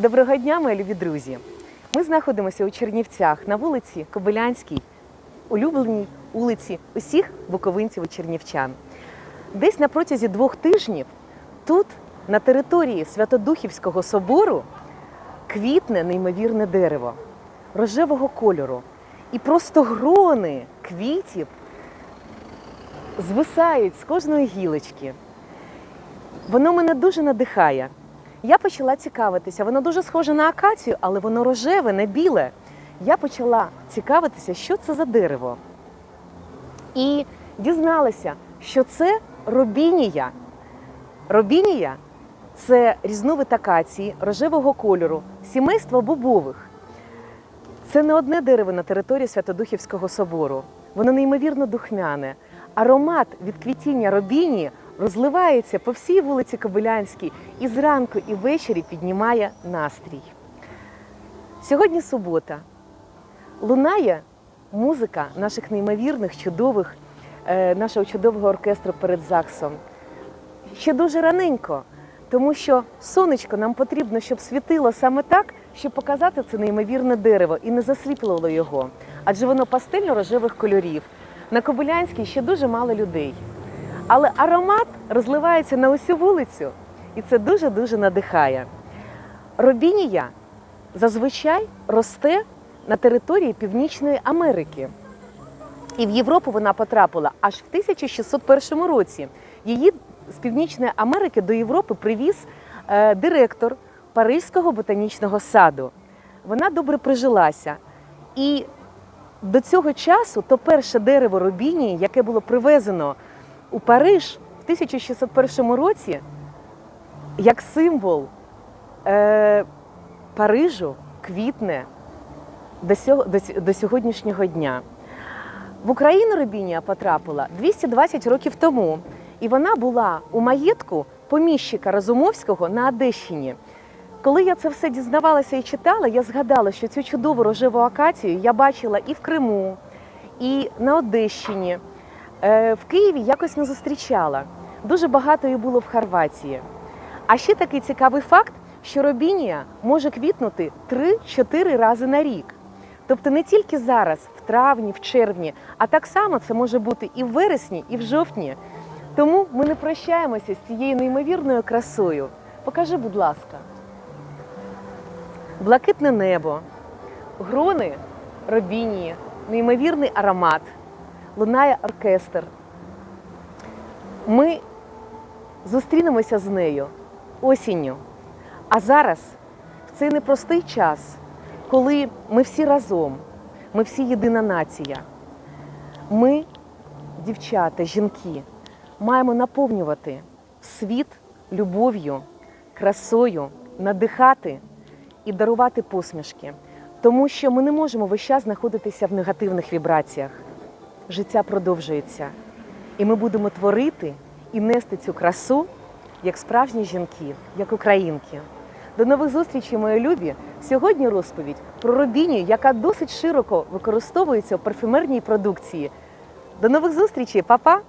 Доброго дня, мої любі друзі! Ми знаходимося у Чернівцях на вулиці Кобилянській, улюбленій вулиці усіх буковинців і чернівчан. Десь на протязі двох тижнів тут, на території Святодухівського собору, квітне неймовірне дерево рожевого кольору. І просто грони квітів звисають з кожної гілочки. Воно мене дуже надихає. Я почала цікавитися. Воно дуже схоже на акацію, але воно рожеве, не біле. Я почала цікавитися, що це за дерево. І дізналася, що це робінія. Робінія це різновид акації рожевого кольору, сімейство бобових. Це не одне дерево на території Святодухівського собору. Воно неймовірно духмяне. Аромат від квітіння робінії розливається по всій вулиці Кобилянській і зранку і ввечері піднімає настрій. Сьогодні субота. Лунає музика наших неймовірних, чудових, е, нашого чудового оркестру перед ЗАГСом. Ще дуже раненько, тому що сонечко нам потрібно, щоб світило саме так, щоб показати це неймовірне дерево і не засліплювало його. Адже воно пастельно-рожевих кольорів. На Кобилянській ще дуже мало людей. Але аромат розливається на усю вулицю, і це дуже-дуже надихає. Робінія зазвичай росте на території Північної Америки. І в Європу вона потрапила аж в 1601 році. Її з Північної Америки до Європи привіз е, директор Паризького ботанічного саду. Вона добре прижилася. І до цього часу то перше дерево робінії, яке було привезено у Париж в 1601 році, як символ е, Парижу квітне до, до, до сьогоднішнього дня. В Україну Робінія потрапила 220 років тому, і вона була у маєтку поміщика Разумовського на Одещині. Коли я це все дізнавалася і читала, я згадала, що цю чудову рожеву акацію я бачила і в Криму, і на Одещині. Е, В Києві якось не зустрічала. Дуже багато її було в Хорватії. А ще такий цікавий факт, що робінія може квітнути 3-4 рази на рік. Тобто не тільки зараз, в травні, в червні, а так само це може бути і в вересні, і в жовтні. Тому ми не прощаємося з цією неймовірною красою. Покажи, будь ласка. Блакитне небо, грони робінії, неймовірний аромат, лунає оркестр. Ми зустрінемося з нею осінню. А зараз, в цей непростий час, коли ми всі разом, ми всі єдина нація, ми, дівчата, жінки, маємо наповнювати світ любов'ю, красою, надихати і дарувати посмішки. Тому що ми не можемо весь час знаходитися в негативних вібраціях. Життя продовжується. І ми будемо творити і нести цю красу як справжні жінки, як українки. До нових зустрічей, мої любі. Сьогодні розповідь про робіню, яка досить широко використовується у парфюмерній продукції. До нових зустрічей, па-па!